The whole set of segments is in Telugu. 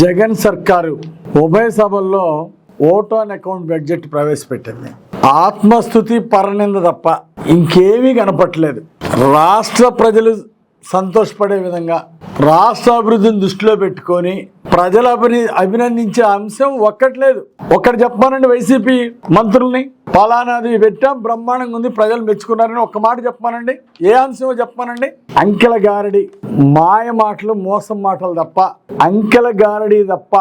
జగన్ సర్కారు ఉభయ సభల్లో ఓట్ ఆన్ అకౌంట్ బడ్జెట్ ప్రవేశపెట్టింది. ఆత్మస్థుతి పరనింద తప్ప ఇంకేమీ కనపట్లేదు. రాష్ట్ర ప్రజలు సంతోషపడే విధంగా రాష్ట్ర అభివృద్ధిని దృష్టిలో పెట్టుకొని ప్రజల అభినందించే అంశం ఒక్కట్లేదు ఒక్కటి చెప్పానండి వైసీపీ మంత్రుల్ని పలానాది పెట్టాం బ్రహ్మాండంగా ఉంది ప్రజలు మెచ్చుకున్నారని ఒక్క మాట చెప్పానండి ఏ అంశమో చెప్పమానండి. అంకెల గారడి మాయ మాటలు మోసం మాటలు తప్ప అంకెల గారడి తప్ప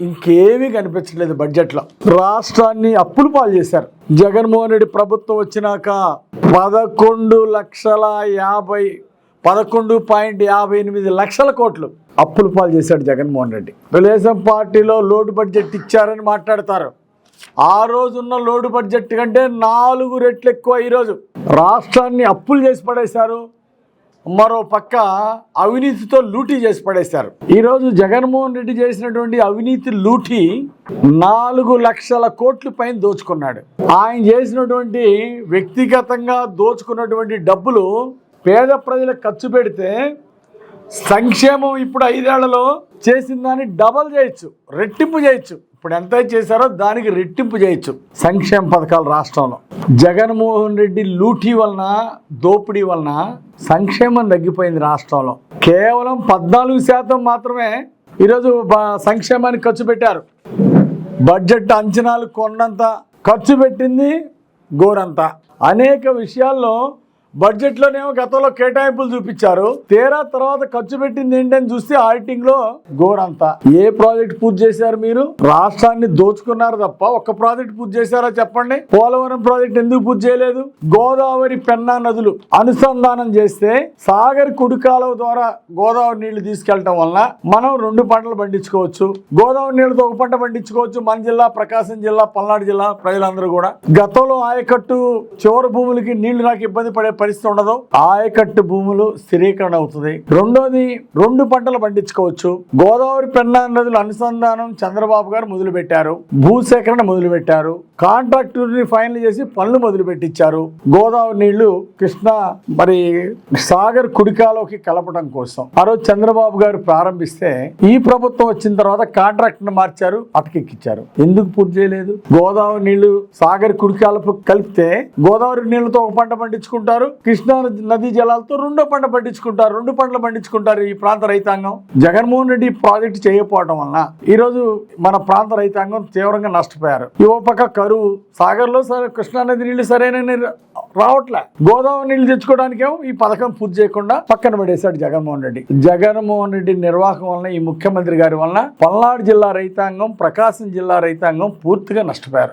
ఇంకేమీ కనిపించలేదు బడ్జెట్లో. రాష్ట్రాన్ని అప్పులు పాలు చేశారు. జగన్మోహన్ రెడ్డి ప్రభుత్వం వచ్చినాక పదకొండు లక్షల యాభై పదకొండు పాయింట్ యాభై ఎనిమిది లక్షల కోట్లు అప్పులు పాలు చేశాడు జగన్మోహన్ రెడ్డి. తెలుగుదేశం పార్టీలో లోటు బడ్జెట్ ఇచ్చారని మాట్లాడతారు. ఆ రోజున్న లోడు బడ్జెట్ కంటే నాలుగు రెట్లు ఎక్కువ ఈరోజు రాష్ట్రాన్ని అప్పులు చేసి పడేశారు. మరో పక్క అవినీతితో లూటీ చేసి పడేశారు. ఈరోజు జగన్మోహన్ రెడ్డి చేసినటువంటి అవినీతి లూటీ నాలుగు లక్షల కోట్ల పైన దోచుకున్నాడు. ఆయన చేసినటువంటి వ్యక్తిగతంగా దోచుకున్నటువంటి డబ్బులు పేద ప్రజలకు ఖర్చు పెడితే సంక్షేమం ఇప్పుడు ఐదేళ్ళలో చేసిన దాన్ని డబల్ చేయొచ్చు రెట్టింపు చేయొచ్చు. ఇప్పుడు ఎంత చేశారో దానికి రెట్టింపు చేయొచ్చు. సంక్షేమ పథకాలు రాష్ట్రంలో. జగన్మోహన్ రెడ్డి లూటీ వలన దోపిడీ వలన సంక్షేమం తగ్గిపోయింది రాష్ట్రంలో. కేవలం పద్నాలుగు శాతం మాత్రమే ఈరోజు సంక్షేమానికి ఖర్చు పెట్టారు. బడ్జెట్ అంచనాలు కొన్నంత ఖర్చు పెట్టింది గోరంత. అనేక విషయాల్లో బడ్జెట్లోనేమో గతంలో కేటాయింపులు చూపించారు. తేరా తర్వాత ఖర్చు పెట్టింది ఏంటని చూస్తే ఆడిటింగ్లో గోరంతా. ఏ ప్రాజెక్ట్ పూర్తి చేశారు మీరు? రాష్ట్రాన్ని దోచుకున్నారు తప్ప ఒక్క ప్రాజెక్ట్ పూర్తి చేశారా చెప్పండి? పోలవరం ప్రాజెక్ట్ ఎందుకు పూర్తి చేయలేదు? గోదావరి పెన్నా నదులు అనుసంధానం చేస్తే సాగర్ కుడికాలవ ద్వారా గోదావరి నీళ్ళు తీసుకెళ్ళటం వలన మనం రెండు పంటలు పండించుకోవచ్చు. గోదావరి నీళ్ళతో ఒక పంట పండించుకోవచ్చు. మన జిల్లా ప్రకాశం జిల్లా పల్నాడు జిల్లా ప్రజలందరూ కూడా. గతంలో ఆయకట్టు చివరి భూములకి నీళ్ళు నాకు ఇబ్బంది పడే పరిస్థితి ఉండదు. ఆయకట్టు భూములు స్థిరీకరణ అవుతుంది. రెండోది రెండు పంటలు పండించుకోవచ్చు. గోదావరి పెన్నా నదుల అనుసంధానం చంద్రబాబు గారు మొదలుపెట్టారు. భూసేకరణ మొదలుపెట్టారు. కాంట్రాక్టుని కాంట్రాక్టర్ని ఫైనల్ చేసి పనులు మొదలు పెట్టించారు గోదావరి నీళ్ళు కృష్ణ మరి సాగర్ కుడికాలోకి కలపడం కోసం. ఆ రోజు చంద్రబాబు గారు ప్రారంభిస్తే ఈ ప్రభుత్వం వచ్చిన తర్వాత కాంట్రాక్ట్ మార్చారు అటకెక్కిచ్చారు. ఎందుకు పూర్తి చేయలేదు? గోదావరి నీళ్ళు సాగర్ కుడికాలకు కలిపితే గోదావరి నీళ్ళతో ఒక పంట పండించుకుంటారు కృష్ణా నదీ జలాలతో రెండో పంట పండించుకుంటారు. రెండు పంటలు పండించుకుంటారు ఈ ప్రాంత రైతాంగం. జగన్మోహన్ రెడ్డి ప్రాజెక్ట్ చేయకపోవడం వలన ఈ రోజు మన ప్రాంత రైతాంగం తీవ్రంగా నష్టపోయారు. ఈ ఓ పక్క కరువు సాగర్లో సరే కృష్ణానది నీళ్ళు సరైన రావట్లే. గోదావరి నీళ్ళు తెచ్చుకోవడానికేమో ఈ పథకం పూర్తి చేయకుండా పక్కన పడేశాడు జగన్మోహన్ రెడ్డి. జగన్మోహన్ రెడ్డి నిర్వాహకం వలన ఈ ముఖ్యమంత్రి గారి వలన పల్నాడు జిల్లా రైతాంగం ప్రకాశం జిల్లా రైతాంగం పూర్తిగా నష్టపోయారు.